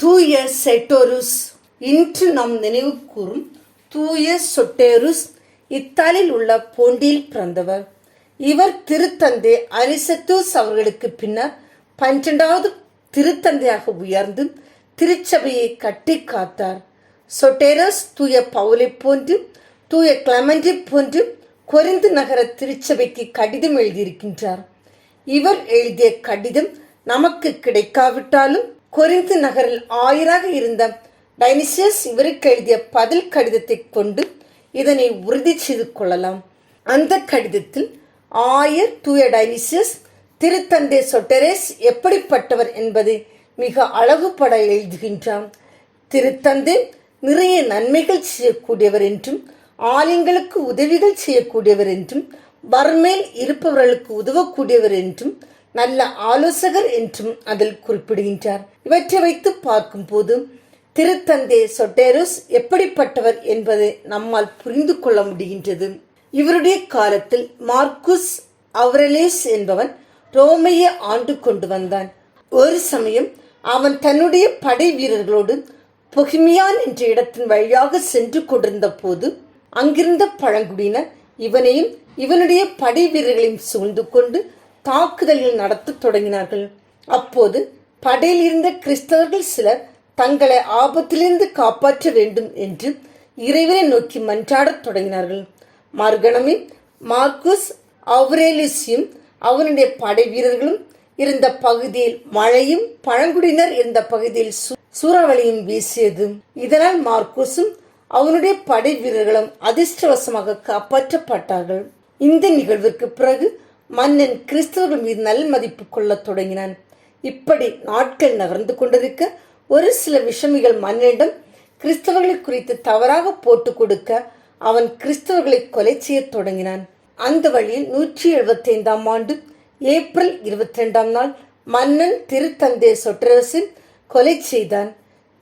தூய செட்டோருஸ் இன்று நம் நினைவு கூறும் தூய சொட்டேருஸ் இத்தாலியில் உள்ள போண்டியில் பிறந்தவர். இவர் திருத்தந்தை அரிசத்தூஸ் அவர்களுக்கு பின்னர் பன்னிரெண்டாவது திருத்தந்தையாக உயர்ந்து திருச்சபையை கட்டி காத்தார் சொட்டேரஸ் தூய பவுலை போன்று தூய கிளமண்டை போன்று கொரிந்து நகர திருச்சபைக்கு கடிதம் எழுதியிருக்கின்றார் இவர் எழுதிய கடிதம் நமக்கு கிடைக்காவிட்டாலும் கொரிந்து நகரில் ஆயராக இருந்த டைனிசியஸ் இவருக்கு எழுதிய பதில் கடிதத்தை கொண்டு இதனை உறுதி செய்து கொள்ளலாம் அந்த கடிதத்தில் ஆயர் தூய டைனிசியஸ் திருத்தந்தை சொட்டரேஸ் எப்படிப்பட்டவர் என்பதை மிக அழகுபட எழுதுகின்றான் திருத்தந்தை நிறைய நன்மைகள் செய்யக்கூடியவர் என்றும் ஆலயங்களுக்கு உதவிகள் செய்யக்கூடியவர் என்றும் வர்மேல் இருப்பவர்களுக்கு உதவக்கூடியவர் என்றும் நல்ல ஆலோசகர் என்றும் அதில் குறிப்பிடுகின்றார். இவற்றை வைத்து பார்க்கும்போது திருத்தந்தை சொட்டேரோஸ் எப்படிப்பட்டவர் என்பதை நம்மால் புரிந்து கொள்ள முடிகின்றது. இவருடைய காலத்தில் மார்க்குஸ் அவரலேஸ் என்பவன் ரோமையை ஆண்டு கொண்டு வந்தான். ஒரு சமயம் அவன் தன்னுடைய படை வீரர்களோடு பொகிமியான் என்ற இடத்தின் வழியாக சென்று கொண்டிருந்த போது அங்கிருந்த பழங்குடியினர் இவனையும் இவனுடைய படை வீரர்களையும் சூழ்ந்து கொண்டு தாக்குதல்கள் நடத்த தொடங்கினார்கள். அப்போது படையில் இருந்த கிறிஸ்தவர்கள் சிலர் தங்களை ஆபத்திலிருந்து காப்பாற்ற வேண்டும் என்று இறைவனை நோக்கி மன்றாடத் தொடங்கினார்கள். மறுகணமே மார்க்குஸ் அவ்ரேலிஸியும் அவனுடைய படை வீரர்களும் இருந்த பகுதியில் மழையும் பழங்குடியினர் இருந்த பகுதியில் சூறாவளியும் வீசியதும் இதனால் மார்க்குஸும் அவனுடைய படை வீரர்களும் அதிர்ஷ்டவசமாக காப்பாற்றப்பட்டார்கள். இந்த நிகழ்விற்கு பிறகு மன்னன் கிறிஸ்தவர்கள் மீது நல் மதிப்பு கொள்ளத் தொடங்கினான். இப்படி நாட்கள் நகர்ந்து கொண்டிருக்க ஒரு சில விஷமிகள் மன்னனிடம் கிறிஸ்தவர்களை குறித்து தவறாக போட்டு கொடுக்க அவன் கிறிஸ்தவர்களை கொலை செய்யத் தொடங்கினான். அந்த வழியில் நூற்றி எழுபத்தி ஐந்தாம் ஆண்டு ஏப்ரல் இருபத்தி ரெண்டாம் நாள் மன்னன் திருத்தந்தை சொட்ரஸின் கொலை செய்தான்.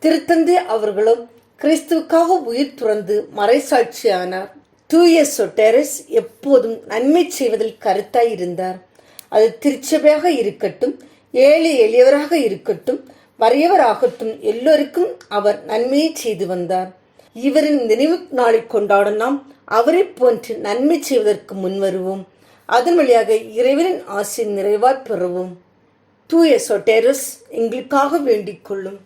திருத்தந்தை அவர்களும் கிறிஸ்துவுக்காக உயிர் துறந்து மறைசாட்சியானார். தூய சொட்டேரஸ் எப்போதும் நன்மை செய்வதில் கருத்தாய் இருந்தார். அது திருச்சபையாக இருக்கட்டும் ஏழை எளியவராக இருக்கட்டும் வறியவராகட்டும் எல்லோருக்கும் அவர் நன்மையை செய்து வந்தார். இவரின் நினைவு நாளை கொண்டாடும் நாம் அவரை போன்று நன்மை செய்வதற்கு முன்வருவோம் அதன் வழியாக இறைவனின் ஆசை நிறைவாய் பெறவும். தூய சொட்டேரஸ் எங்களுக்காக வேண்டிக் கொள்ளும்.